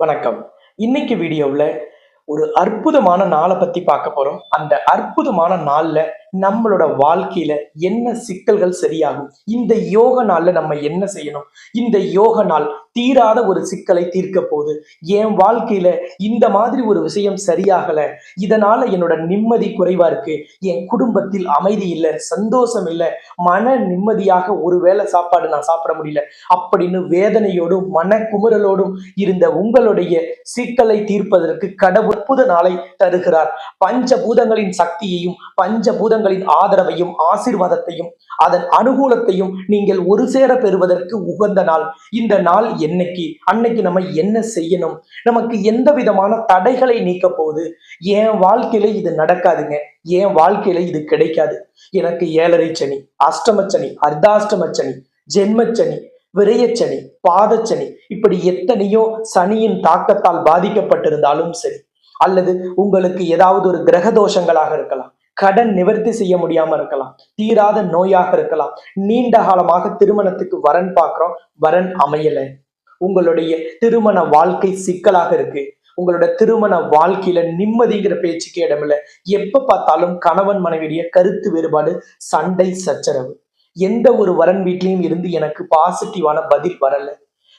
வணக்கம். இன்னைக்கு வீடியோவில் ஒரு அற்புதமான நாளை பற்றி பார்க்க போகிறோம் அந்த அற்புதமான நாளில் நம்மளோட வாழ்க்கையில என்ன சிக்கல்கள் சரியாகும்? இந்த யோக நாள்ல நம்ம என்ன செய்யணும்? இந்த யோக நாள் தீராத ஒரு சிக்கலை தீர்க்க போகுது. என் வாழ்க்கையில இந்த மாதிரி ஒரு விஷயம் சரியாகல. இதனால என்னோட நிம்மதி குறைவா இருக்கு. என் குடும்பத்தில் அமைதி இல்லை சந்தோஷம் இல்லை மன நிம்மதியாக ஒருவேளை சாப்பாடு நான் சாப்பிட முடியல அப்படின்னு வேதனையோடும் மன குமுறலோடும் இருந்த உங்களுடைய சிக்கலை தீர்ப்பதற்கு கடவுள் புத நாளை தருகிறார். பஞ்சபூதங்களின் சக்தியையும் பஞ்சபூதங்களின் ஆதரவையும் ஆசீர்வாதத்தையும் அதன் அனுகூலத்தையும் நீங்கள் ஒரு சேர பெறுவதற்கு உகந்த நாள். இந்த நாள் என்னைக்கு? அன்னைக்கு நம்ம என்ன செய்யணும்? நமக்கு எந்த விதமான தடைகளை நீக்க போகுது? என் வாழ்க்கையில இது நடக்காதுங்க. என் வாழ்க்கையில இது கிடைக்காது. எனக்கு ஏழரை சனி அஷ்டம சனி சனி ஜென்மச்சனி விரயச்சனி பாதச்சனி இப்படி எத்தனையோ சனியின் தாக்கத்தால் பாதிக்கப்பட்டிருந்தாலும் சரி அல்லது உங்களுக்கு ஏதாவது ஒரு கிரக தோஷங்களாக இருக்கலாம். கடன் நிவர்த்தி செய்ய முடியாம இருக்கலாம். தீராத நோயாக இருக்கலாம். நீண்ட காலமாக திருமணத்துக்கு வரன் பார்க்குறோம். வரன் அமையல. உங்களுடைய திருமண வாழ்க்கை சிக்கலாக இருக்கு. உங்களோட திருமண வாழ்க்கையில நிம்மதிங்கிற பேச்சுக்கு இடமில்ல. எப்ப பார்த்தாலும் கணவன் மனைவியுடைய கருத்து வேறுபாடு சண்டை சச்சரவு. எந்த ஒரு வரன் வீட்லையும் இருந்து எனக்கு பாசிட்டிவான பதில் வரல.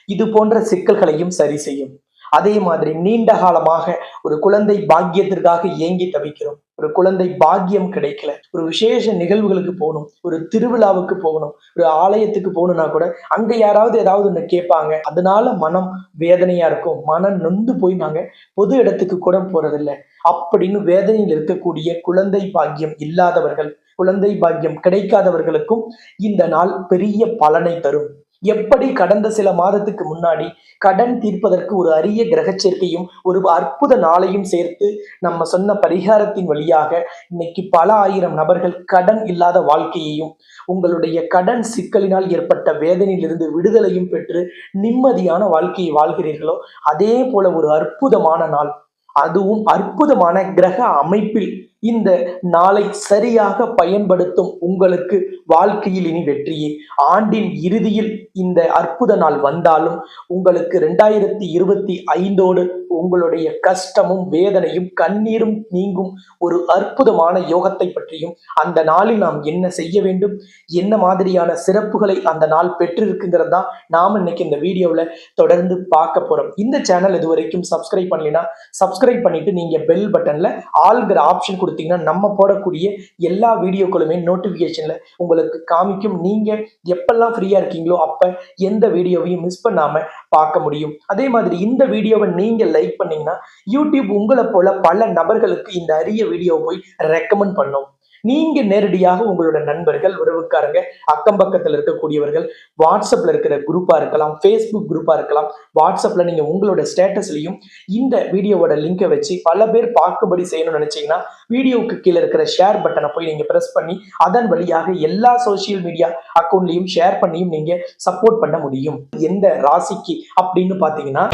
இது போன்ற சிக்கல்களையும் சரி செய்யும். அதே மாதிரி நீண்ட காலமாக ஒரு குழந்தை பாக்கியத்திற்காக ஏங்கி தவிக்கிறோம். ஒரு குழந்தை பாக்கியம் கிடைக்கல. ஒரு விசேஷ நிகழ்வுகளுக்கு போகணும். ஒரு திருவிழாவுக்கு போகணும். ஒரு ஆலயத்துக்கு போகணும்னா கூட அங்க யாராவது ஏதாவது ஒண்ணு கேட்பாங்க. அதனால மனம் வேதனையா இருக்கும். மனம் நொந்து போய் நாங்க பொது இடத்துக்கு கூட போறதில்லை. அப்படின்னு வேதனையில் இருக்கக்கூடிய குழந்தை பாக்கியம் இல்லாதவர்கள் குழந்தை பாக்கியம் கிடைக்காதவர்களுக்கும் இந்த நாள் பெரிய பலனை தரும். எப்படி கடந்த சில மாதத்துக்கு முன்னாடி கடன் தீர்ப்பதற்கு ஒரு அரிய கிரக சேர்க்கையும் ஒரு அற்புத நாளையும் சேர்த்து நம்ம சொன்ன பரிகாரத்தின் வழியாக இன்னைக்கு பல ஆயிரம் நபர்கள் கடன் இல்லாத வாழ்க்கையையும் உங்களுடைய கடன் சிக்கலினால் ஏற்பட்ட வேதனையிலிருந்து விடுதலையும் பெற்று நிம்மதியான வாழ்க்கையை வாழ்கிறீர்களோ அதே போல ஒரு அற்புதமான நாள். அதுவும் அற்புதமான கிரக அமைப்பில். இந்த நாளை சரியாக பயன்படுத்தும் உங்களுக்கு வாழ்க்கையில் இனி வெற்றியே. ஆண்டின் இறுதியில் இந்த அற்புத நாள் வந்தாலும் உங்களுக்கு ரெண்டாயிரத்தி இருபத்தி ஐந்தோடு உங்களுடைய கஷ்டமும் வேதனையும் கண்ணீரும் நீங்கும் ஒரு அற்புதமான யோகத்தை பற்றியும் அந்த நாளில் நாம் என்ன செய்ய வேண்டும்? என்ன மாதிரியான சிறப்புகளை அந்த நாள் பெற்றிருக்குங்கிறது தான் நாம் இன்னைக்கு இந்த வீடியோவில் தொடர்ந்து பார்க்க போறோம். இந்த சேனல் இது வரைக்கும் சப்ஸ்கிரைப் பண்ணலைன்னா சப்ஸ்கிரைப் பண்ணிட்டு நீங்க பெல் பட்டன்ல ஆல்கிற ஆப்ஷன் கொடுத்தீங்கன்னா நம்ம போடக்கூடிய எல்லா வீடியோக்களுமே நோட்டிஃபிகேஷனில் உங்களுக்கு காமிக்கும். நீங்க எப்பெல்லாம் ஃப்ரீயா இருக்கீங்களோ அப்ப எந்த வீடியோவையும் மிஸ் பண்ணாம பார்க்க முடியும். அதே மாதிரி இந்த வீடியோவை நீங்க லைக் பண்ணீங்கன்னா யூடியூப் உங்களை போல பல நபர்களுக்கு இந்த அரிய வீடியோவை போய் ரெக்கமெண்ட் பண்ணும். நீங்க நேரடியாக உங்களோட நண்பர்கள் உறவுக்காரங்க அக்கம் பக்கத்துல இருக்கக்கூடியவர்கள் வாட்ஸ்அப்ல இருக்கிற குரூப்பா இருக்கலாம் ஃபேஸ்புக் குரூப்பா இருக்கலாம் வாட்ஸ்அப்ல நீங்க உங்களோட ஸ்டேட்டஸ்லயும் இந்த வீடியோவோட லிங்கை வச்சு பல பேர் பார்க்கும்படி செய்யணும்னு நினைச்சீங்கன்னா வீடியோவுக்கு கீழே இருக்கிற ஷேர் பட்டனை போய் நீங்க பிரஸ் பண்ணி அதன் வழியாக எல்லா சோசியல் மீடியா அக்கௌண்ட்லயும் ஷேர் பண்ணியும் நீங்க சப்போர்ட் பண்ண முடியும். எந்த ராசிக்கு அப்படின்னு பாத்தீங்கன்னா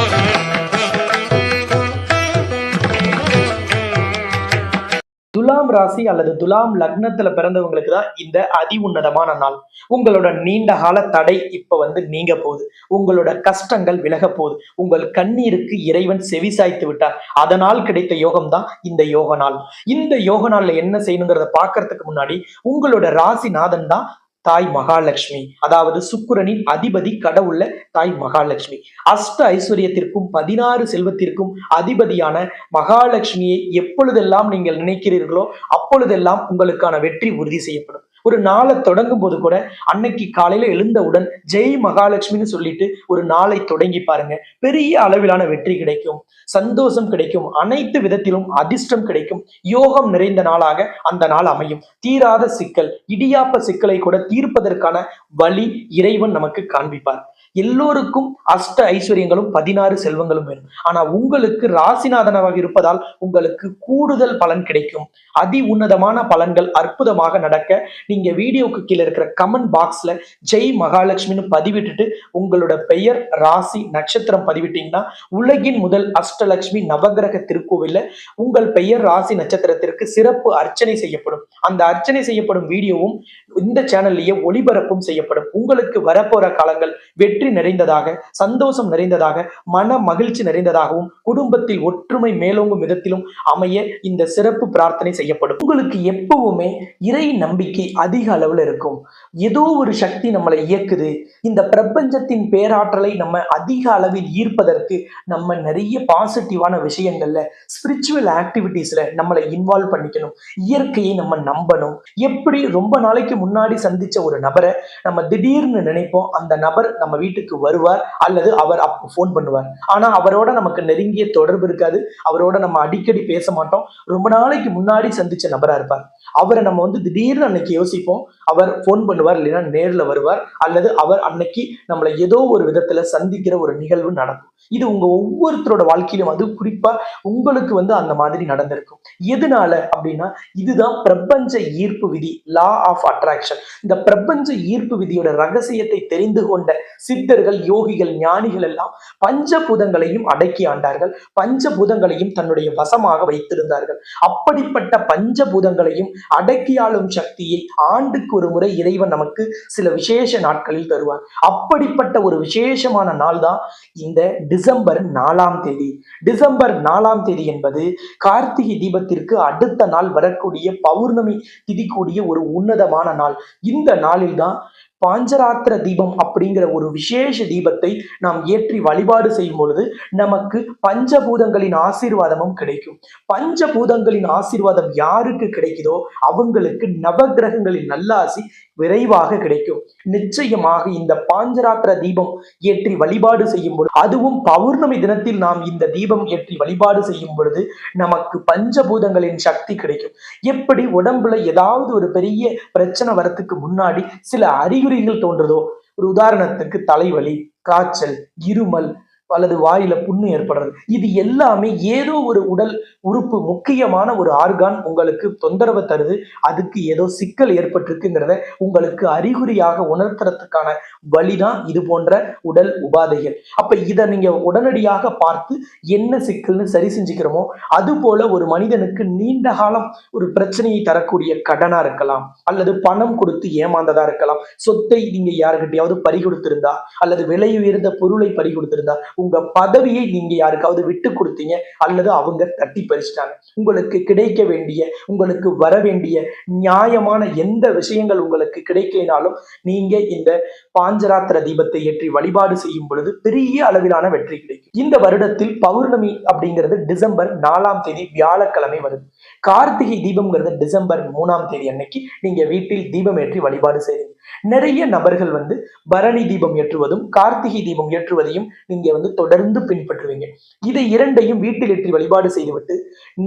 துலாம் ராசி அல்லது துலாம் லக்னத்துல பிறந்தவங்களுக்கு தான் இந்த அதி உன்னதமான நாள். உங்களோட நீண்ட கால தடை இப்ப வந்து நீங்க போகுது. உங்களோட கஷ்டங்கள் விலக போகுது. உங்கள் கண்ணீருக்கு இறைவன் செவி சாய்த்து விட்டார். அதனால் கிடைத்த யோகம் தான் இந்த யோக நாள். இந்த யோக நாள்ல என்ன செய்யணுங்கிறத பாக்குறதுக்கு முன்னாடி உங்களோட ராசிநாதன் தான் தாய் மகாலட்சுமி. அதாவது சுக்கிரனின் அதிபதி கடவுள்ல தாய் மகாலட்சுமி. அஷ்ட ஐஸ்வர்யத்திற்கும் பதினாறு செல்வத்திற்கும் அதிபதியான மகாலட்சுமியை எப்பொழுதெல்லாம் நீங்கள் நினைக்கிறீர்களோ அப்பொழுதெல்லாம் உங்களுக்கான வெற்றி உறுதி செய்யப்படும். ஒரு நாளை தொடங்கும் போது கூட அன்னைக்கு காலையில எழுந்தவுடன் ஜெய் மகாலட்சுமின்னு சொல்லிட்டு ஒரு நாளை தொடங்கி பாருங்க. பெரிய அளவிலான வெற்றி கிடைக்கும். சந்தோஷம் கிடைக்கும். அனைத்து விதத்திலும் அதிர்ஷ்டம் கிடைக்கும். யோகம் நிறைந்த நாளாக அந்த நாள் அமையும். தீராத சிக்கல் இடியாப்ப சிக்கலை கூட தீர்ப்பதற்கான வழி இறைவன் நமக்கு காண்பிப்பார். எல்லோருக்கும் அஷ்ட ஐஸ்வர்யங்களும் பதினாறு செல்வங்களும் வேணும். ஆனா உங்களுக்கு ராசிநாதனாக இருப்பதால் உங்களுக்கு கூடுதல் பலன் கிடைக்கும். அதி உன்னதமான பலன்கள் அற்புதமாக நடக்க நீங்க வீடியோக்கு கீழே இருக்கிற கமெண்ட் பாக்ஸ்ல ஜெய் மகாலட்சுமின்னு பதிவிட்டுட்டு உங்களோட பெயர் ராசி நட்சத்திரம் பதிவிட்டீங்கன்னா உலகின் முதல் அஷ்டலட்சுமி நவகிரக திருக்கோவில்ல உங்கள் பெயர் ராசி நட்சத்திரத்திற்கு சிறப்பு அர்ச்சனை செய்யப்படும். அந்த அர்ச்சனை செய்யப்படும் வீடியோவும் இந்த சேனல்லையே ஒளிபரப்பும் செய்யப்படும். உங்களுக்கு வரப்போற காலங்கள் வெற்றி நிறைந்ததாக சந்தோஷம் நிறைந்ததாக மன மகிழ்ச்சி நிறைந்ததாகவும் குடும்பத்தில் ஒற்றுமை மேலோங்கும் விதத்திலும் அமைய இந்த சிறப்பு பிரார்த்தனை செய்யப்படும். உங்களுக்கு எப்பவுமே இறை நம்பிக்கை அதிக அளவுல இருக்கும். ஏதோ ஒரு சக்தி நம்மளை இயக்குது. இந்த பிரபஞ்சத்தின் பேராற்றலை நம்ம அதிக அளவில் ஈர்ப்பதற்கு நம்ம நிறைய பாசிட்டிவான விஷயங்கள்ல ஸ்பிரிச்சுவல் ஆக்டிவிட்டீஸ்ல நம்மளை இன்வால்வ் பண்ணிக்கணும். இயற்கையை நம்ம நம்பணும். எப்படி ரொம்ப நாளைக்கு முன்னாடி சந்திச்ச ஒரு நபரை நம்ம திடீர்னு நினைப்போம் அந்த நபர் நம்ம வீட்டு வீட்டுக்கு வருவார் அல்லது அவர் அப்போ ஃபோன் பண்ணுவார். ஆனா அவரோட நமக்கு நெருங்கிய தொடர்பு இருக்காது. அவரோட நம்ம அடிக்கடி பேச மாட்டோம். ரொம்ப நாளைக்கு முன்னாடி சந்திச்ச நபரா இருப்பார். அவரை நம்ம வந்து திடீர்னு அன்னைக்கு யோசிப்போம். அவர் ஃபோன் பண்ணுவார் இல்லைன்னா நேர்ல வருவார். அல்லது அவர் அன்னைக்கு நம்மளை ஏதோ ஒரு விதத்துல சந்திக்கிற ஒரு நிகழ்வு நடக்கும். இது உங்க ஒவ்வொருத்தரோட வாழ்க்கையிலும் அது குறிப்பா உங்களுக்கு வந்து அந்த மாதிரி நடந்திருக்கும். எதனால அப்படின்னா இதுதான் பிரபஞ்ச ஈர்ப்பு விதி லா ஆஃப் அட்ராக்ஷன் இந்த பிரபஞ்ச ஈர்ப்பு விதியோட ரகசியத்தை தெரிந்து கொண்ட சித்தர்கள் யோகிகள் ஞானிகள் எல்லாம் பஞ்சபூதங்களையும் அடக்கி ஆண்டார்கள். பஞ்சபூதங்களையும் தன்னுடைய வசமாக வைத்திருந்தார்கள். அப்படிப்பட்ட பஞ்சபூதங்களையும் அடக்கி ஆளும் சக்தியை ஆண்டுக்கு ஒரு முறை இறைவன் நமக்கு சில விசேஷ நாட்களில் தருவார். அப்படிப்பட்ட ஒரு விசேஷமான நாள் தான் இந்த டிசம்பர் நாலாம் தேதி. டிசம்பர் நாலாம் தேதி என்பது கார்த்திகை தீபத்திற்கு அடுத்த நாள் வரக்கூடிய பௌர்ணமி திதி கூடிய ஒரு உன்னதமான நாள். இந்த நாளில் தான் பாஞ்சராத்திர தீபம் அப்படிங்கிற ஒரு விசேஷ தீபத்தை நாம் ஏற்றி வழிபாடு செய்யும் பொழுது நமக்கு பஞ்சபூதங்களின் ஆசீர்வாதமும் கிடைக்கும். பஞ்சபூதங்களின் ஆசீர்வாதம் யாருக்கு கிடைக்குதோ அவங்களுக்கு நவகிரகங்களின் நல்லாசி விரைவாக கிடைக்கும். நிச்சயமாக இந்த பாஞ்சராத்திர தீபம் ஏற்றி வழிபாடு செய்யும் பொழுது அதுவும் பௌர்ணமி தினத்தில் நாம் இந்த தீபம் ஏற்றி வழிபாடு செய்யும் பொழுது நமக்கு பஞ்சபூதங்களின் சக்தி கிடைக்கும். எப்படி உடம்புல ஏதாவது ஒரு பெரிய பிரச்சனை வரத்துக்கு முன்னாடி சில அறிகுறிகள் தோன்றுதோ ஒரு உதாரணத்துக்கு தலைவலி காய்ச்சல் இருமல் அல்லது வாயில புண்ணு ஏற்படுறது. இது எல்லாமே ஏதோ ஒரு உடல் உறுப்பு முக்கியமான ஒரு ஆர்கான் உங்களுக்கு தொந்தரவு தருது. அதுக்கு ஏதோ சிக்கல் ஏற்பட்டிருக்குங்கிறத உங்களுக்கு அறிகுறியாக உணர்த்துறதுக்கான வழிதான் இது போன்ற உடல் உபாதைகள். அப்ப இதை நீங்க உடனடியாக பார்த்து என்ன சிக்கல்னு சரி செஞ்சுக்கிறோமோ அது போல ஒரு மனிதனுக்கு நீண்ட காலம் ஒரு பிரச்சனையை தரக்கூடிய கடனா இருக்கலாம். அல்லது பணம் கொடுத்து ஏமாந்ததா இருக்கலாம். சொத்தை நீங்க யாருக்கிட்டையாவது பறி கொடுத்திருந்தா அல்லது விலை உயர்ந்த பொருளை பறி கொடுத்திருந்தா உங்க பதவியை நீங்க யாருக்காவது விட்டு கொடுத்தீங்க அல்லது அவங்க தட்டி பறிச்சிட்டாங்க. உங்களுக்கு கிடைக்க வேண்டிய உங்களுக்கு வர வேண்டிய நியாயமான எந்த விஷயங்கள் உங்களுக்கு கிடைக்கலினாலும் நீங்க இந்த பாஞ்சராத்திர தீபத்தை ஏற்றி வழிபாடு செய்யும் பொழுது பெரிய அளவிலான வெற்றி கிடைக்கும். இந்த வருடத்தில் பௌர்ணமி அப்படிங்கிறது டிசம்பர் நாலாம் தேதி வியாழக்கிழமை வருது. கார்த்திகை தீபம்ங்கிறது டிசம்பர் மூணாம் தேதி அன்னைக்கு நீங்க வீட்டில் தீபம் ஏற்றி வழிபாடு செய்யுங்க நிறைய நபர்கள் வந்து பரணி தீபம் ஏற்றுவதும் கார்த்திகை தீபம் ஏற்றுவதையும் நீங்க வந்து தொடர்ந்து பின்பற்றுவீங்க. இதை இரண்டையும் வீட்டில் ஏற்றி வழிபாடு செய்துவிட்டு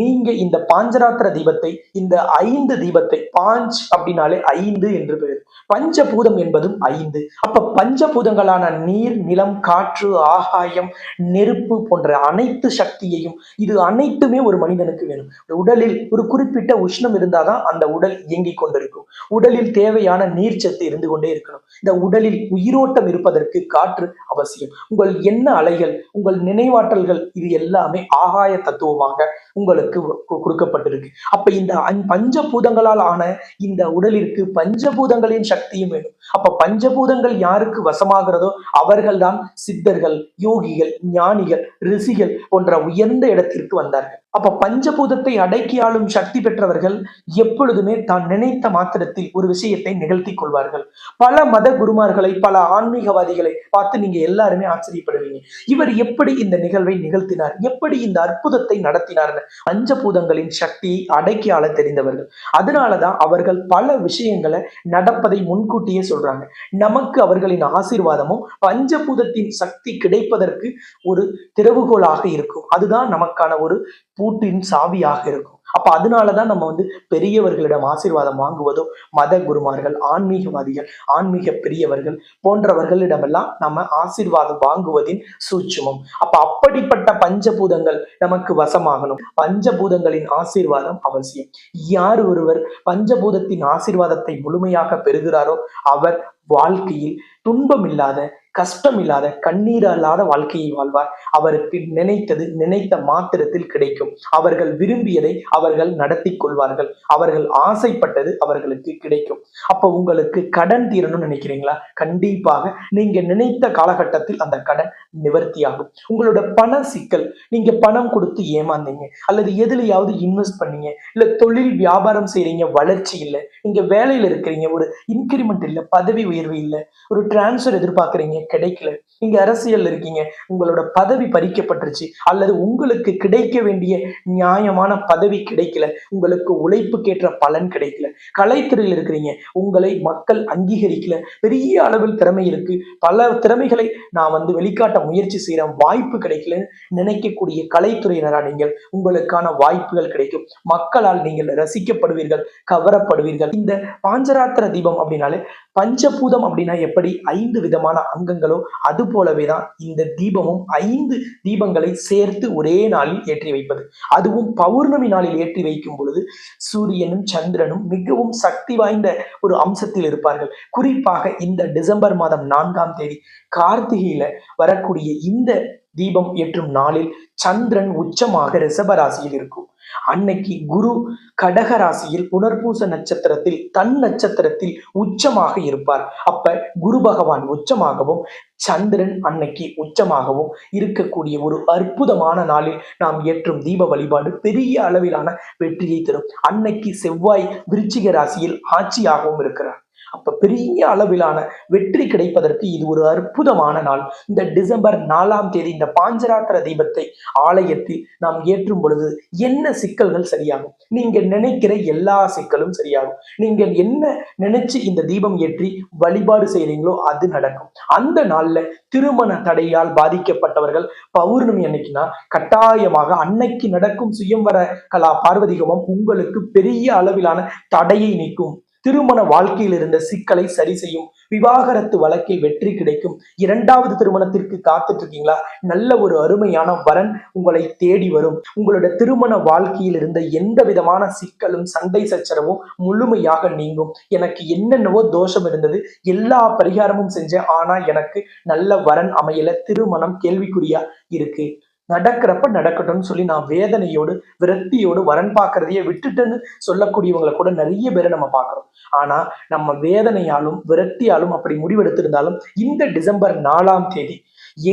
நீங்க இந்த பாஞ்சராத்திர தீபத்தை இந்த ஐந்து தீபத்தை பாஞ்ச் அப்படின்னாலே ஐந்து என்று பெயர். பஞ்சபூதம் என்பதும் ஐந்து. அப்ப பஞ்சபூதங்களான நீர் நிலம் காற்று ஆகாயம் நெருப்பு போன்ற அனைத்து சக்தியையும் இது அனைத்துமே ஒரு மனிதனுக்கு வேணும். உடலில் ஒரு குறிப்பிட்ட உஷ்ணம் இருந்தாதான் அந்த உடல் இயங்கிக் கொண்டிருக்கும். உடலில் தேவையான நீர்ச்சத்து இருந்து கொண்டே இருக்கணும். இந்த உடலில் உயிரோட்டம் இருப்பதற்கு காற்று அவசியம். உங்கள் எண்ண அலைகள் உங்கள் நினைவாற்றல்கள் இது எல்லாமே ஆகாய தத்துவமாக உங்களுக்கு கு- கொடுக்கப்பட்டிருக்கு. அப்ப இந்த பஞ்சபூதங்களால் ஆன இந்த உடலிற்கு பஞ்சபூதங்களின் சக்தியும் வேணும். அப்ப பஞ்சபூதங்கள் யாருக்கு வசமாகிறதோ அவர்கள்தான் சித்தர்கள் யோகிகள் ஞானிகள் ரிஷிகள் போன்ற உயர்ந்த இடத்திற்கு வந்தார்கள். அப்ப பஞ்சபூதத்தை அடக்கி ஆளும் சக்தி பெற்றவர்கள் எப்பொழுதுமே தான் நினைத்த மாத்திரத்தில் ஒரு விஷயத்தை நிகழ்த்தி கொள்வார்கள். பல மத குருமார்களை பல ஆன்மீகவாதிகளை பார்த்து நீங்க எல்லாருமே ஆச்சரியப்படுவீங்க. இவர் எப்படி இந்த நிகழ்வை நிகழ்த்தினார்? எப்படி இந்த அற்புதத்தை நடத்தினார்னு? பஞ்சபூதங்களின் சக்தியை அடக்கி ஆள தெரிந்தவர்கள். அதனாலதான் அவர்கள் பல விஷயங்களை நடப்பதை முன்கூட்டியே சொல்றாங்க. நமக்கு அவர்களின் ஆசீர்வாதமும் பஞ்சபூதத்தின் சக்தி கிடைப்பதற்கு ஒரு திறவுகோலாக இருக்கும். அதுதான் நமக்கான ஒரு பூட்டின் சாவியாக இருக்கும். அப்ப அதனாலதான் நம்ம வந்து பெரியவர்களிடம் ஆசீர்வாதம் வாங்குவதோ மத குருமார்கள் ஆன்மீகவாதிகள் ஆன்மீக பெரியவர்கள் போன்றவர்களிடமெல்லாம் நம்ம ஆசீர்வாதம் வாங்குவதின் சூட்சுமம். அப்ப அப்படிப்பட்ட பஞ்சபூதங்கள் நமக்கு வசமாகணும். பஞ்சபூதங்களின் ஆசீர்வாதம் அவசியம். யார் ஒருவர் பஞ்சபூதத்தின் ஆசீர்வாதத்தை முழுமையாக பெறுகிறாரோ அவர் வாழ்க்கையில் துன்பம் இல்லாத கஷ்டம் இல்லாத கண்ணீர் இல்லாத வாழ்க்கையை வாழ்வார். அவருக்கு நினைத்தது நினைத்த மாத்திரத்தில் கிடைக்கும். அவர்கள் விரும்பியதை அவர்கள் நடத்தி கொள்வார்கள். அவர்கள் ஆசைப்பட்டது அவர்களுக்கு கிடைக்கும். அப்ப உங்களுக்கு கடன் தீரணும்னு நினைக்கிறீங்களா? கண்டிப்பாக நீங்க நினைத்த காலகட்டத்தில் அந்த கடன் நிவர்த்தியாகும். உங்களோட பண சிக்கல் நீங்க பணம் கொடுத்து ஏமாந்தீங்க. அல்லது எதுலையாவது இன்வெஸ்ட் பண்ணீங்க. இல்ல தொழில் வியாபாரம் செய்றீங்க வளர்ச்சி இல்லை. நீங்க வேலையில இருக்கிறீங்க ஒரு இன்கிரிமெண்ட் இல்லை பதவி உயர்வு இல்லை. ஒரு டிரான்ஸ்ஃபர் எதிர்பார்க்குறீங்க. கிடைக்கல. நீங்க அரசியல் இருக்கீங்க. உங்களோட பதவி பறிக்கப்பட்டுருச்சு. அல்லது உங்களுக்கு கிடைக்க வேண்டிய நியாயமான பதவி கிடைக்கல. உங்களுக்கு உழைப்புக்கேற்ற பலன் கிடைக்கல. கலைத்துறையில் இருக்கிறீங்க. உங்களை மக்கள் அங்கீகரிக்கல. பெரிய அளவில் திறமை இருக்கு. பல திறமைகளை நான் வந்து வெளிக்காட்ட முயற்சி செய்யறேன் வாய்ப்பு கிடைக்கலன்னு நினைக்கக்கூடிய கலைத்துறையினரா நீங்கள். உங்களுக்கான வாய்ப்புகள் கிடைக்கும். மக்களால் நீங்கள் ரசிக்கப்படுவீர்கள் கவரப்படுவீர்கள். இந்த பாஞ்சராத்திர தீபம் அப்படின்னாலே பஞ்சபூதம் அப்படின்னா எப்படி? ஐந்து விதமான அங்கங்கள் அது போலவே தான் இந்த தீபமும் ஐந்து தீபங்களை சேர்த்து ஒரே நாளில் ஏற்றி வைப்பது. அதுவும் பௌர்ணமி நாளில் ஏற்றி வைக்கும் பொழுது சூரியனும் சந்திரனும் மிகவும் சக்தி வாய்ந்த ஒரு அம்சத்தில் இருப்பார்கள். குறிப்பாக இந்த டிசம்பர் மாதம் நான்காம் தேதி கார்த்திகையில வரக்கூடிய இந்த தீபம் ஏற்றும் நாளில் சந்திரன் உச்சமாக ரிஷபராசியில் இருக்கும். அன்னைக்கு குரு கடக ராசியில் புனர்பூச நட்சத்திரத்தில் தன் நட்சத்திரத்தில் உச்சமாக இருப்பார். அப்ப குரு பகவான் உச்சமாகவும் சந்திரன் அன்னைக்கு உச்சமாகவும் இருக்கக்கூடிய ஒரு அற்புதமான நாளில் நாம் ஏற்றும் தீப வழிபாடு பெரிய அளவிலான வெற்றியை தரும். அன்னைக்கு செவ்வாய் விருச்சிக ராசியில் ஆட்சியாகவும் இருக்கிறார். அப்ப பெரிய அளவிலான வெற்றி கிடைப்பதற்கு இது ஒரு அற்புதமான நாள். இந்த டிசம்பர் நாலாம் தேதி இந்த பாஞ்சராத்திர தீபத்தை ஆலயத்தில் நாம் ஏற்றும் பொழுது என்ன சிக்கல்கள் சரியாகும்? நீங்க நினைக்கிற எல்லா சிக்கலும் சரியாகும். நீங்க என்ன நினைச்சு இந்த தீபம் ஏற்றி வழிபாடு செய்றீங்களோ அது நடக்கும். அந்த நாள்ல திருமண தடையால் பாதிக்கப்பட்டவர்கள் பௌர்ணமி அன்னைக்குனா கட்டாயமாக அன்னைக்கு நடக்கும் சுயம்வர கலா பார்வதிகமம் உங்களுக்கு பெரிய அளவிலான தடையை நீக்கும். திருமண வாழ்க்கையில் இருந்த சிக்கலை சரி செய்யும் விவாகரத்து வழக்கில் வெற்றி கிடைக்கும். இரண்டாவது திருமணத்திற்கு காத்துட்டு இருக்கீங்களா நல்ல ஒரு அருமையான வரன் உங்களை தேடி வரும். உங்களோட திருமண வாழ்க்கையில் இருந்த எந்த விதமான சிக்கலும் சண்டை சச்சரவும் முழுமையாக நீங்கும். எனக்கு என்னென்னவோ தோஷம் இருந்தது. எல்லா பரிகாரமும் செஞ்சேன். ஆனா எனக்கு நல்ல வரன் அமையல. திருமணம் கேள்விக்குறியா இருக்கு. நடக்கிறப்ப நடக்கட்டும்னு சொல்லி நான் வேதனையோடு விரக்தியோடு வரன் பார்க்கறதையே விட்டுட்டேன்னு சொல்லக்கூடியவங்களை கூட நிறைய பேரை நம்ம பார்க்குறோம். ஆனா நம்ம வேதனையாலும் விரக்தியாலும் அப்படி முடிவெடுத்திருந்தாலும் இந்த டிசம்பர் நாலாம் தேதி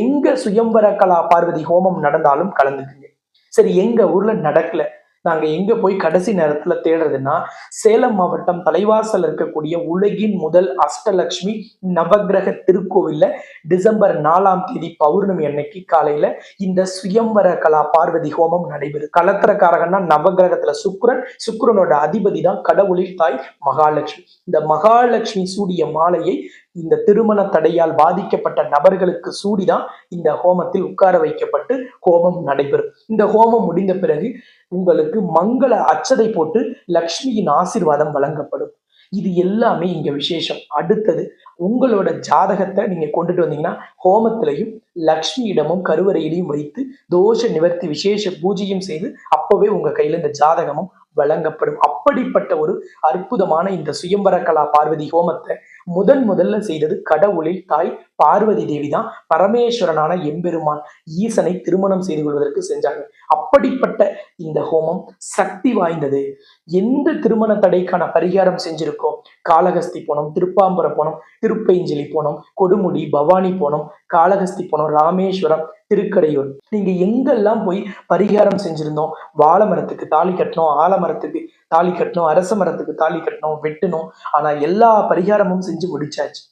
எங்க சுயம்பர கலா பார்வதி ஹோமம் நடந்தாலும் கலந்துக்குங்க. சரி எங்க ஊர்ல நடக்கல. நாங்க எங்க போய் கடைசி நேரத்துல தேடுறதுன்னா சேலம் மாவட்டம் தலைவாசல் இருக்கக்கூடிய உலகின் முதல் அஷ்டலக்ஷ்மி நவக்கிரக திருக்கோவிலில் டிசம்பர் நாலாம் தேதி பௌர்ணமி அன்னைக்கு காலையில இந்த சுயம்பர கலா பார்வதி ஹோமம் நடைபெறும். கலத்திரக்காரகன்னா நவக்கிரகத்துல சுக்ரன் சுக்கிரனோட அதிபதி தான் கடவுளில் தாய் மகாலட்சுமி. இந்த மகாலட்சுமி சூடிய மாலையை இந்த திருமண தடையால் பாதிக்கப்பட்ட நபர்களுக்கு சூடிதான் இந்த ஹோமத்தில் உட்கார வைக்கப்பட்டு ஹோமம் நடைபெறும். இந்த ஹோமம் முடிந்த பிறகு உங்களுக்கு மங்கள அச்சதை போட்டு லக்ஷ்மியின் ஆசிர்வாதம் வழங்கப்படும். இது எல்லாமே இங்க விசேஷம். அடுத்தது உங்களோட ஜாதகத்தை நீங்க கொண்டுட்டு வந்தீங்கன்னா ஹோமத்திலையும் லக்ஷ்மியிடமும் கருவறையிலையும் வைத்து தோஷ நிவர்த்தி விசேஷ பூஜையும் செய்து அப்பவே உங்க கையில இந்த ஜாதகமும் வழங்கப்படும். அப்படிப்பட்ட ஒரு அற்புதமான இந்த சுயம்பர கலா பார்வதி ஹோமத்தை முதன் முதல்ல செய்தது கடவுளில் தாய் பார்வதி தேவி தான் பரமேஸ்வரனான எம்பெருமான் ஈசனை திருமணம் செய்து கொள்வதற்கு செஞ்சாங்க அப்படிப்பட்ட இந்த ஹோமம் சக்தி வாய்ந்தது. எந்த திருமண தடைக்கான பரிகாரம் செஞ்சிருக்கோம்? காளகஸ்தி போனோம் திருப்பாம்பரம் போனோம் திருப்பைஞ்சலி போனோம் கொடுமுடி பவானி போனோம் காளகஸ்தி போனோம் ராமேஸ்வரம் திருக்கடையூர். நீங்க எங்கெல்லாம் போய் பரிகாரம் செஞ்சிருந்தோம்? வாழை மரத்துக்கு தாலி கட்டணும் ஆலமரத்துக்கு தாலி கட்டணும் அரச மரத்துக்கு தாலி கட்டணும் வெட்டணும் ஆனா எல்லா பரிகாரமும் செஞ்சு முடிச்சாச்சு.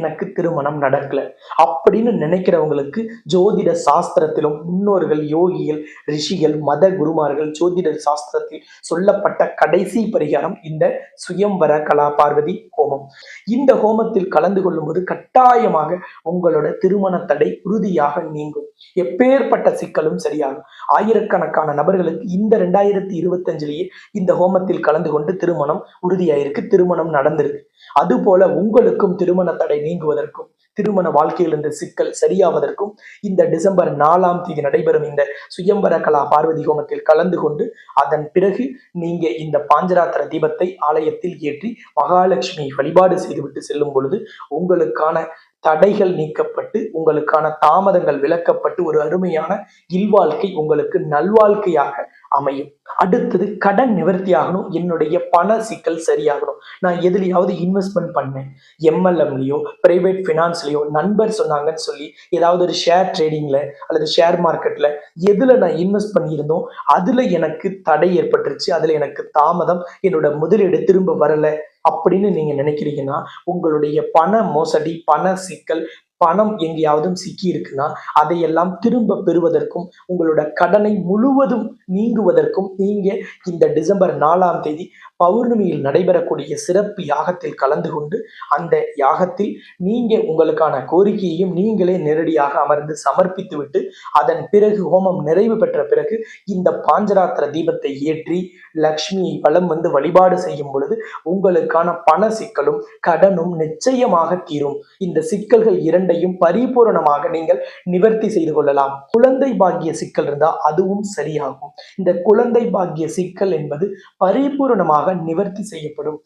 எனக்கு திருமணம் நடக்கல. அப்படின்னு நினைக்கிறவங்களுக்கு ஜோதிட சாஸ்திரத்திலும் முன்னோர்கள் யோகிகள் ரிஷிகள் மத குருமார்கள் ஜோதிட சாஸ்திரத்தில் சொல்லப்பட்ட கடைசி பரிகாரம் இந்த சுயம்பர கலா பார்வதி ஹோமம். இந்த ஹோமத்தில் கலந்து கொள்ளும்போது கட்டாயமாக உங்களோட திருமண தடை உறுதியாக நீங்கும். எப்பேற்பட்ட சிக்கலும் சரியாகும். ஆயிரக்கணக்கான நபர்களுக்கு இந்த ரெண்டாயிரத்தி இருபத்தஞ்சிலேயே இந்த ஹோமத்தில் கலந்து கொண்டு திருமணம் உறுதியாயிருக்கு திருமணம் நடந்திருக்கு. அதுபோல உங்களுக்கும் திருமண தடை நீங்குவதற்கும் திருமண வாழ்க்கையில் இருந்த சிக்கல் சரியாவதற்கும் இந்த டிசம்பர் நாலாம் தேதி நடைபெறும் இந்த சுயம்பர கலா பார்வதி ஹோமத்தில் கலந்து கொண்டு அதன் பிறகு நீங்க இந்த பாஞ்சராத்திர தீபத்தை ஆலயத்தில் ஏற்றி மகாலட்சுமி வழிபாடு செய்துவிட்டு செல்லும் பொழுது உங்களுக்கான தடைகள் நீக்கப்பட்டு உங்களுக்கான தாமதங்கள் விளக்கப்பட்டு ஒரு அருமையான இல்வாழ்க்கை உங்களுக்கு நல்வாழ்க்கையாக அமையும். அடுத்தது கடன் நிவர்த்தி ஆகணும் என்னுடைய பண சிக்கல் சரியாகணும். நான் எதுலையாவது இன்வெஸ்ட்மெண்ட் பண்ணேன். எம்எல்எம்லையோ பிரைவேட் ஃபினான்ஸ்லையோ நண்பர் சொன்னாங்கன்னு சொல்லி ஏதாவது ஒரு ஷேர் ட்ரேடிங்ல அல்லது ஷேர் மார்க்கெட்ல எதுல நான் இன்வெஸ்ட் பண்ணியிருந்தோம் அதுல எனக்கு தடை ஏற்பட்டுருச்சு. அதுல எனக்கு தாமதம் என்னோட முதலீடு திரும்ப வரல அப்படின்னு நீங்க நினைக்கிறீங்கன்னா உங்களுடைய பண மோசடி பண சிக்கல் பணம் எங்கேயாவது சிக்கி இருக்குன்னா அதையெல்லாம் திரும்ப பெறுவதற்கும் உங்களோட கடனை முழுவதும் நீங்குவதற்கும் நீங்க இந்த டிசம்பர் நாலாம் தேதி பௌர்ணமியில் நடைபெறக்கூடிய சிறப்பு யாகத்தில் கலந்து கொண்டு அந்த யாகத்தில் நீங்க உங்களுக்கான கோரிக்கையையும் நீங்களே நேரடியாக அமர்ந்து சமர்ப்பித்து விட்டு அதன் பிறகு ஹோமம் நிறைவு பெற்ற பிறகு இந்த பாஞ்சராத்திர தீபத்தை ஏற்றி லக்ஷ்மியை வலம் வந்து வழிபாடு செய்யும் பொழுது உங்களுக்கான பண சிக்கலும் கடனும் நிச்சயமாக தீரும். இந்த சிக்கல்கள் இரண்டு இரண்டையும் பரிபூரணமாக நீங்கள் நிவர்த்தி செய்து கொள்ளலாம். குழந்தை பாக்கிய சிக்கல் இருந்தால் அதுவும் சரியாகும். இந்த குழந்தை பாக்கிய சிக்கல் என்பது பரிபூரணமாக நிவர்த்தி செய்யப்படும்.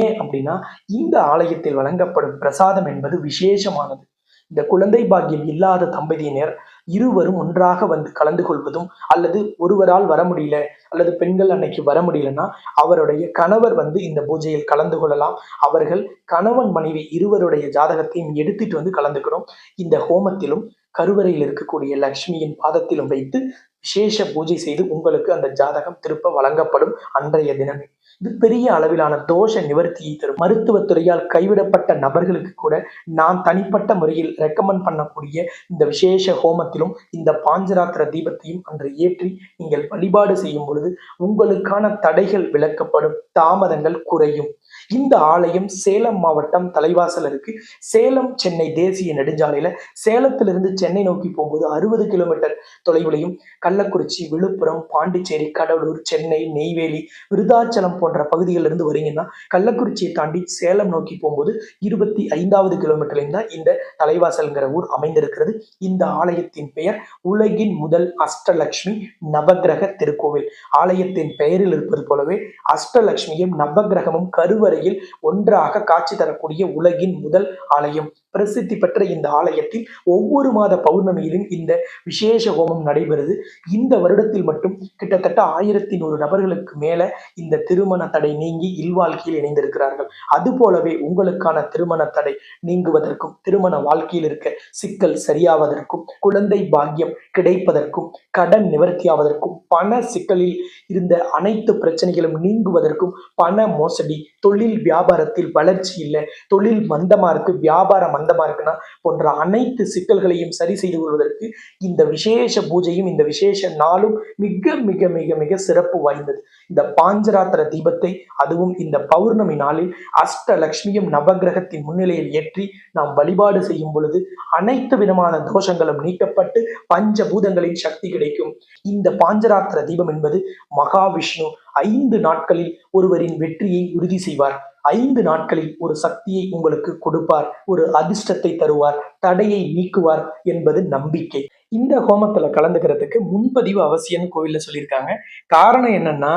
ஏன் அப்படின்னா இந்த ஆலயத்தில் வழங்கப்படும் பிரசாதம் என்பது விசேஷமானது. இந்த குழந்தை பாக்கியம் இல்லாத தம்பதியினர் இருவரும் ஒன்றாக வந்து கலந்து கொள்வதும் அல்லது ஒருவரால் வர முடியல அல்லது பெண்கள் அன்னைக்கு வர முடியலன்னா அவருடைய கணவர் வந்து இந்த பூஜையில் கலந்து கொள்ளலாம். அவர்கள் கணவன் மனைவி இருவருடைய ஜாதகத்தையும் எடுத்துட்டு வந்து கலந்துக்கிறோம். இந்த ஹோமத்திலும் கருவறையில் இருக்கக்கூடிய லக்ஷ்மியின் பாதத்திலும் வைத்து விசேஷ பூஜை செய்து உங்களுக்கு அந்த ஜாதகம் திருப்ப வழங்கப்படும் அன்றைய தினமே. இது பெரிய அளவிலான தோஷ நிவர்த்தியை தரும். மருத்துவத்துறையால் கைவிடப்பட்ட நபர்களுக்கு கூட நான் தனிப்பட்ட முறையில் ரெக்கமெண்ட் பண்ணக்கூடிய இந்த விசேஷ ஹோமத்திலும் இந்த பாஞ்சராத்திர தீபத்தையும் அன்று ஏற்றி நீங்கள் வழிபாடு செய்யும் பொழுது உங்களுக்கான தடைகள் விளக்கப்படும் தாமதங்கள் குறையும். இந்த ஆலயம் சேலம் மாவட்டம் தலைவாசல் இருக்கு. சேலம் சென்னை தேசிய நெடுஞ்சாலையில சேலத்திலிருந்து சென்னை நோக்கி போகும்போது அறுபது கிலோமீட்டர் தொலைவிலையும் கள்ளக்குறிச்சி விழுப்புரம் பாண்டிச்சேரி கடலூர் சென்னை நெய்வேலி விருதாச்சலம் போன்ற போன்ற பகுதிகளிலிருந்து வரீங்கன்னா கள்ளக்குறிச்சியை தாண்டி சேலம் நோக்கி போகும்போது இருபத்தி ஐந்தாவது கிலோமீட்டர்லையும் தான் இந்த தலைவாசல்ங்கிற ஊர் அமைந்திருக்கிறது. இந்த ஆலயத்தின் பெயர் உலகின் முதல் அஷ்டலட்சுமி நவகிரக திருக்கோவில். ஆலயத்தின் பெயரில் இருப்பது போலவே அஷ்டலட்சுமியும் நவகிரகமும் கருவறையில் ஒன்றாக காட்சி தரக்கூடிய உலகின் முதல் ஆலயம். பிரசித்தி பெற்ற இந்த ஆலயத்தில் ஒவ்வொரு மாத பௌர்ணமியிலும் இந்த விசேஷ ஹோமம் நடைபெறுது. இந்த வருடத்தில் மட்டும் கிட்டத்தட்ட ஆயிரத்தி நூறு நபர்களுக்கு மேல இந்த திருமண திருமண தடை நீங்கி இல்வாழ்க்கையில் இணைந்திருக்கிறார்கள். அது போலவே உங்களுக்கான திருமண தடை நீங்குவதற்கும் திருமண வாழ்க்கையில் இருக்க சிக்கல் சரியாவதற்கும் குழந்தை பாக்கியம் கிடைப்பதற்கும் கடன் நிவர்த்தியாவதற்கும் பண சிக்கலில் இருந்த அனைத்து பிரச்சனைகளும் நீங்குவதற்கும் பண மோசடி தொழில் வியாபாரத்தில் வளர்ச்சி இல்லை தொழில் மந்தமா இருக்கு வியாபாரம் மந்தமா இருக்குன்னா போன்ற அனைத்து சிக்கல்களையும் சரி செய்து கொள்வதற்கு இந்த விசேஷ பூஜையும் இந்த விசேஷ நாளும் மிக மிக மிக மிக சிறப்பு வாய்ந்தது. இந்த பாஞ்சராத்திர தீப தீபத்தை அதுவும் இந்த பௌர்ணமி நாளில் அஷ்டலக்ஷ்மியும் நவக்கிரகத்தின் முன்னிலையில் ஏற்றி நாம் வழிபாடு செய்யும் பொழுது அனைத்து விதமான தோஷங்களும் நீக்கப்பட்டு பஞ்சபூதங்களின் சக்தி கிடைக்கும். இந்த பாஞ்சராத்திர தீபம் என்பது மகாவிஷ்ணு ஐந்து நாட்களில் ஒருவரின் வெற்றியை உறுதி செய்வார். ஐந்து நாட்களில் ஒரு சக்தியை உங்களுக்கு கொடுப்பார். ஒரு அதிர்ஷ்டத்தை தருவார். தடையை நீக்குவார் என்பது நம்பிக்கை. இந்த ஹோமத்துல கலந்துக்கிறதுக்கு முன்பதிவு அவசியம்னு கோவில்ல சொல்லியிருக்காங்க. காரணம் என்னன்னா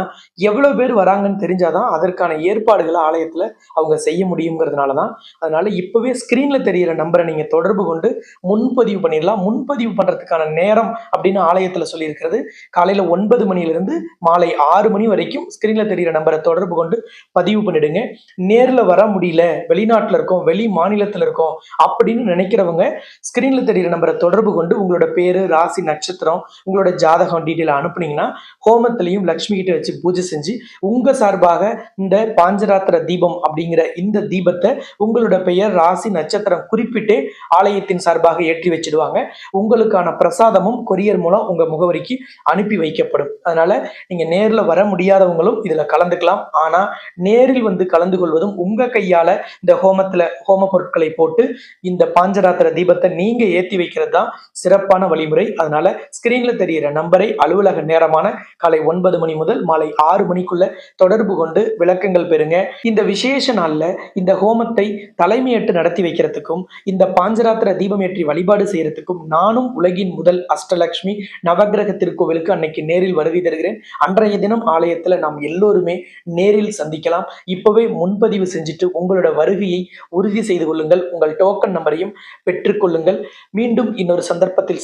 எவ்வளவு பேர் வராங்கன்னு தெரிஞ்சாதான் அதற்கான ஏற்பாடுகளை ஆலயத்துல அவங்க செய்ய முடியுங்கிறதுனால தான் அதனால இப்பவே ஸ்கிரீன்ல தெரியிற நம்பரை நீங்க தொடர்பு கொண்டு முன்பதிவு பண்ணிடலாம். முன்பதிவு பண்றதுக்கான நேரம் அப்படின்னு ஆலயத்துல சொல்லியிருக்கிறது. காலையில ஒன்பது மணியிலிருந்து மாலை ஆறு மணி வரைக்கும் ஸ்கிரீன்ல தெரியிற நம்பரை தொடர்பு கொண்டு பதிவு பண்ணிடுங்க. நேர்ல வர முடியல வெளிநாட்டுல இருக்கோம் வெளி மாநிலத்துல இருக்கோம் அப்படின்னு நினைக்கிறவங்க ஸ்கிரீன்ல தெரியிற நம்பரை தொடர்பு கொண்டு உங்களோட பேரு ராசி நட்சத்திரம் உங்களோட ஜாதகம் டீட்டெயில் அனுப்புனீங்கன்னா ஹோமத்திலையும் லக்ஷ்மி கிட்ட வச்சு பூஜை செஞ்சு உங்க சார்பாக இந்த பாஞ்சராத்திர தீபம் அப்படிங்கிற இந்த தீபத்தை உங்களோட பெயர் ராசி நட்சத்திரம் குறிப்பிட்டு ஆலயத்தின் சார்பாக ஏற்றி வச்சிடுவாங்க. உங்களுக்கான பிரசாதமும் கொரியர் மூலம் உங்க முகவரிக்கு அனுப்பி வைக்கப்படும். அதனால நீங்க நேர்ல வர முடியாதவங்களும் இதுல கலந்துக்கலாம். ஆனா நேரில் வந்து கலந்து கொள்வதும் உங்க கையால இந்த ஹோமத்துல ஹோம பொருட்களை போட்டு இந்த பாஞ்சராத்திர தீபத்தை நீங்க ஏத்தி வைக்கிறது தான் சிறப்பான வழிமுறை. அதனால ஸ்கிரீன்ல தெரியிற நம்பரை அலுவலக நேரமான காலை ஒன்பது மணி முதல் மாலை ஆறு மணிக்குள்ள தொடர்பு கொண்டு விளக்கங்கள் பெறுங்க. இந்த விசேஷ நாள்ல இந்த ஹோமத்தை தலைமையேற்று நடத்தி வைக்கிறதுக்கும் இந்த பாஞ்சராத்திர தீபம் ஏற்றி வழிபாடு செய்யறதுக்கும் நானும் உலகின் முதல் அஷ்டலட்சுமி நவக்கிரக திருக்கோவிலுக்கு அன்னைக்கு நேரில் வருகை தருகிறேன். அன்றைய தினம் ஆலயத்துல நாம் எல்லோருமே நேரில் சந்திக்கலாம். இப்பவே முன்பதிவு செஞ்சுட்டு உங்களோட வருகையை உறுதி செய்து கொள்ளுங்கள். உங்கள் டோக்கன் நம்பரையும் பெற்றுக்கொள்ளுங்கள் மீண்டும் இன்னொரு சந்தர்ப்பத்தில்